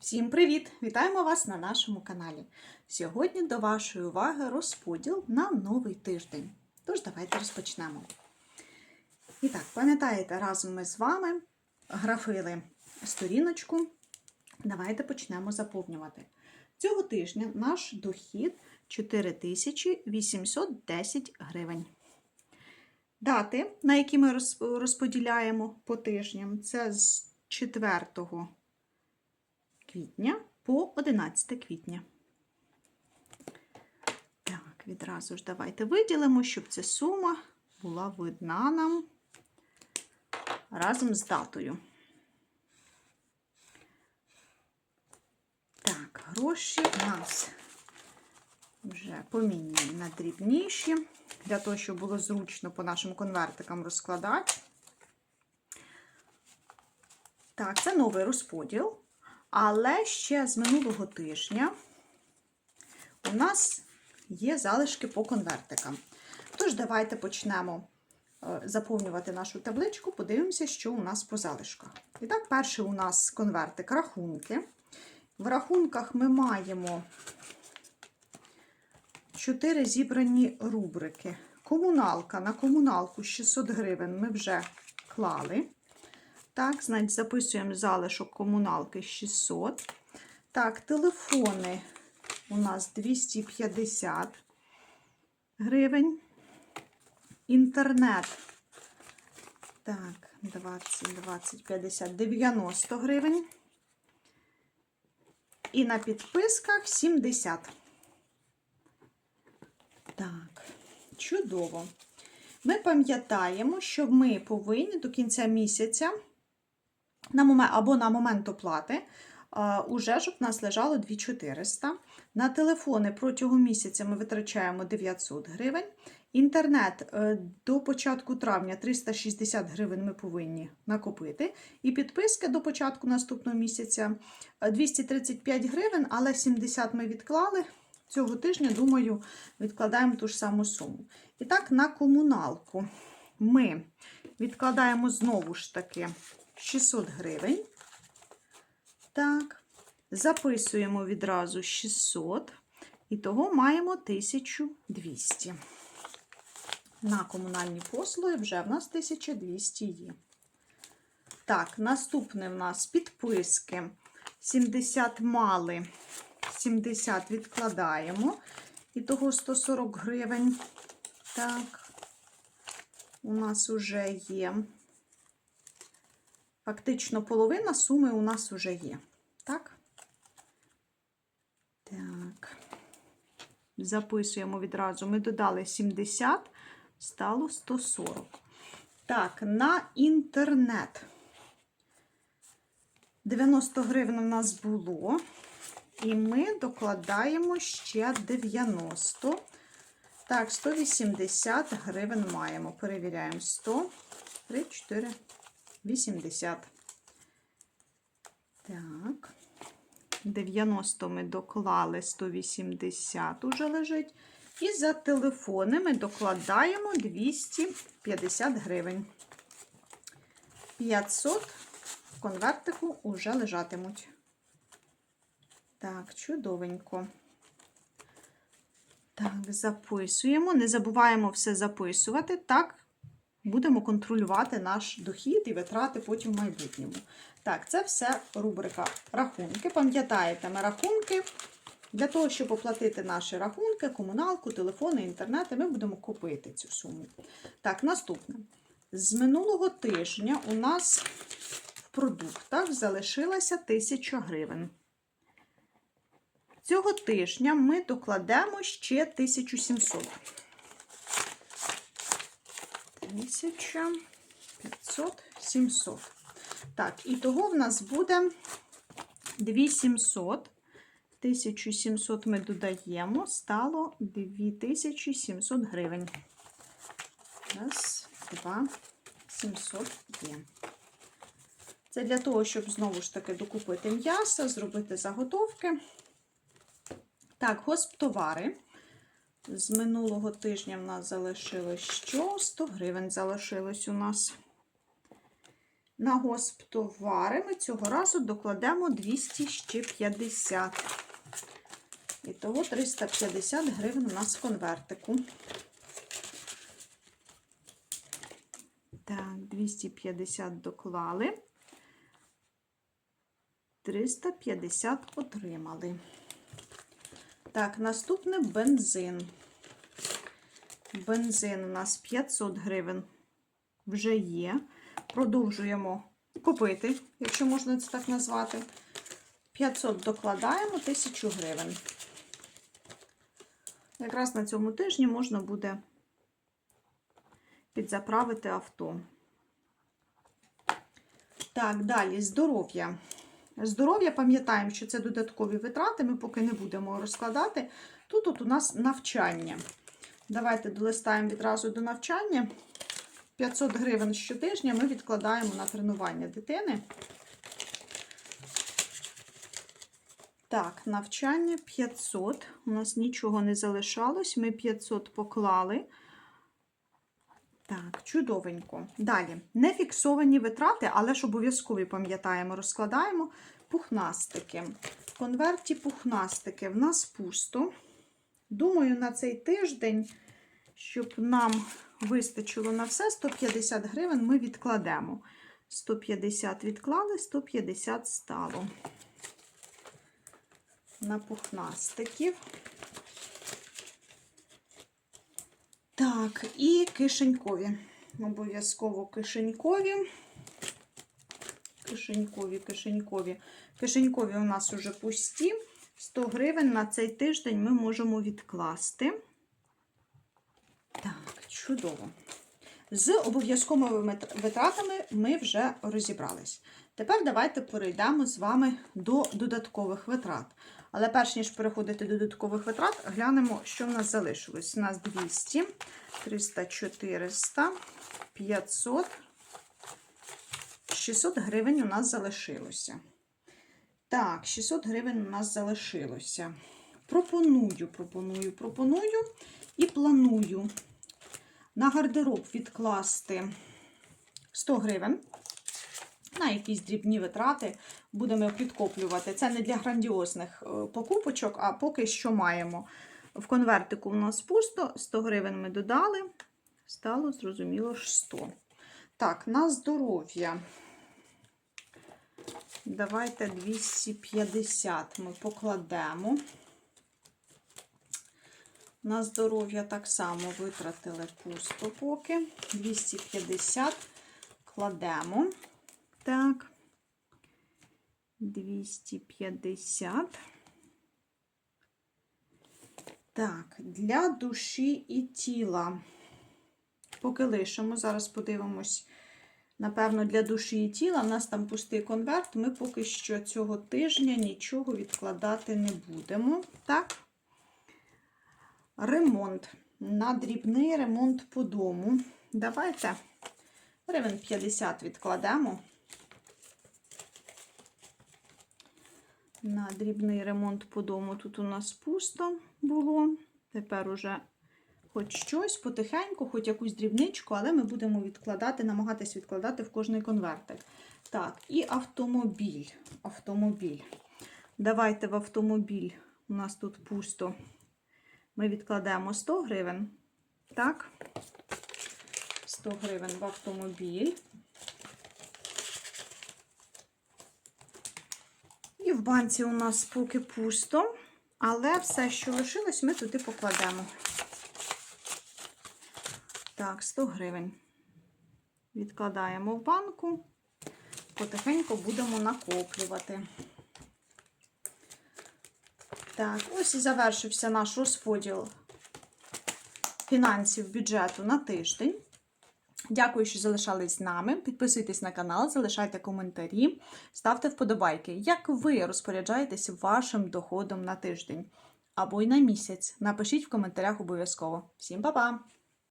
Всім привіт! Вітаємо вас на нашому каналі. Сьогодні до вашої уваги розподіл на новий тиждень. Тож давайте розпочнемо. І так, пам'ятаєте, разом ми з вами графили сторіночку. Давайте почнемо заповнювати. Цього тижня наш дохід 4810 гривень. Дати, на які ми розподіляємо по тижням, це з 4 квітня по 11 квітня. Так, відразу ж давайте виділимо, щоб ця сума була видна нам разом з датою. Так, гроші в нас вже поміняні на дрібніші, для того, щоб було зручно по нашим конвертикам розкладати. Так, це новий розподіл. Але ще з минулого тижня у нас є залишки по конвертикам. Тож, давайте почнемо е, заповнювати нашу табличку, подивимося, що у нас по залишках. І так, перший у нас конвертик рахунки. В рахунках ми маємо 4 зібрані рубрики. Комуналка на комуналку 600 гривень ми вже клали. Так, значить, записуємо залишок комуналки 600. Так, телефони у нас 250 гривень. Інтернет. Так, 20, 20, 50, 90 гривень. І на підписках 70. Так, чудово. Ми пам'ятаємо, що ми повинні до кінця місяця на момент, або на момент оплати, уже щоб в нас лежало 2400. На телефони протягом місяця ми витрачаємо 900 гривень. Інтернет е, до початку травня 360 гривень ми повинні накопити. І підписки до початку наступного місяця е, 235 гривень, але 70 ми відклали. Цього тижня, думаю, відкладаємо ту ж саму суму. І так, на комуналку ми відкладаємо знову ж таки 600 гривень. Так, записуємо відразу 600, і того маємо 1200. На комунальні послуги вже в нас 1200 є. Так, наступне в нас підписки. 70 мали, 70 відкладаємо. І того 140 гривень. Так, у нас вже є. Фактично половина суми у нас вже є. Так? Так. Записуємо відразу. Ми додали 70, стало 140. Так, на інтернет. 90 гривень у нас було. І ми докладаємо ще 90. Так, 180 гривень маємо. Перевіряємо 100, 3, 4, 80. Так. 90 ми доклали 180 уже лежить. І за телефони ми докладаємо 250 гривень. 500 в конвертику уже лежатимуть. Так, чудовенько. Так, записуємо. Не забуваємо все записувати. Так, будемо контролювати наш дохід і витрати потім в майбутньому. Так, це все рубрика рахунки. Пам'ятаєте, ми рахунки. Для того, щоб оплатити наші рахунки, комуналку, телефони, інтернети, ми будемо купити цю суму. Так, наступне. З минулого тижня у нас в продуктах залишилося 1000 гривень. Цього тижня ми докладемо ще 1700. 1500, 700. Так, і того в нас буде 2700. 1700 ми додаємо, стало 2700 гривень. Раз, два, 700 є. Це для того, щоб знову ж таки докупити м'ясо, зробити заготовки. Так, госптовари. З минулого тижня в нас залишилось що? 100 гривень залишилось у нас. На госптовари ми цього разу докладемо 250. І того 350 гривень у нас в конвертику. Так, 250 доклали. 350 отримали. Так, наступне бензин. Бензин у нас 500 гривень вже є. Продовжуємо купити, якщо можна це так назвати. 500 докладаємо 1000 гривень. Якраз на цьому тижні можна буде підзаправити авто. Так, далі здоров'я. Здоров'я, пам'ятаємо, що це додаткові витрати, ми поки не будемо розкладати. Тут от у нас навчання. Давайте долистаємо відразу до навчання. 500 гривень щотижня ми відкладаємо на тренування дитини. Так, навчання 500. У нас нічого не залишалось. Ми 500 поклали. Чудовенько. Далі. Нефіксовані витрати, але ж обов'язкові пам'ятаємо, розкладаємо пухнастики. В конверті пухнастики в нас пусто. Думаю, на цей тиждень, щоб нам вистачило на все, 150 гривень ми відкладемо. 150 відклали, 150 стало. На пухнастиків. Так, і кишенькові. Обов'язково кишенькові. Кишенькові, кишенькові. Кишенькові у нас уже пусті. 100 гривень на цей тиждень ми можемо відкласти. Так, чудово. З обов'язковими витратами ми вже розібрались. Тепер давайте перейдемо з вами до додаткових витрат. Але перш ніж переходити до додаткових витрат, глянемо, що в нас залишилось. У нас 200, 300, 400, 500, 600 гривень у нас залишилося. Так, 600 гривень у нас залишилося. Пропоную, пропоную, пропоную і планую на гардероб відкласти 100 гривень. На якісь дрібні витрати будемо підкоплювати. Це не для грандіозних е, покупочок, а поки що маємо. В конвертику у нас пусто, 100 гривень ми додали, стало, зрозуміло, ж 100. Так, на здоров'я. Давайте 250 ми покладемо. На здоров'я так само витратили пусто поки. 250 кладемо. Так, 250. Так, для душі і тіла. Поки лишимо, зараз подивимось. Напевно, для душі і тіла. У нас там пустий конверт. Ми поки що цього тижня нічого відкладати не будемо. Так? Ремонт. На дрібний ремонт по дому. Давайте гривень 50 відкладемо. На дрібний ремонт по дому тут у нас пусто було. Тепер уже хоч щось потихеньку, хоч якусь дрібничку, але ми будемо відкладати, намагатись відкладати в кожний конвертик. Так, і автомобіль. Автомобіль. Давайте в автомобіль. У нас тут пусто. Ми відкладемо 100 гривень. Так, 100 гривень в автомобіль. В банці у нас поки пусто, але все, що лишилось, ми туди покладемо. Так, 100 гривень. Відкладаємо в банку, потихеньку будемо накоплювати. Так, ось і завершився наш розподіл фінансів бюджету на тиждень. Дякую, що залишались з нами. Підписуйтесь на канал, залишайте коментарі, ставте вподобайки, як ви розпоряджаєтесь вашим доходом на тиждень або й на місяць. Напишіть в коментарях обов'язково. Всім па-па!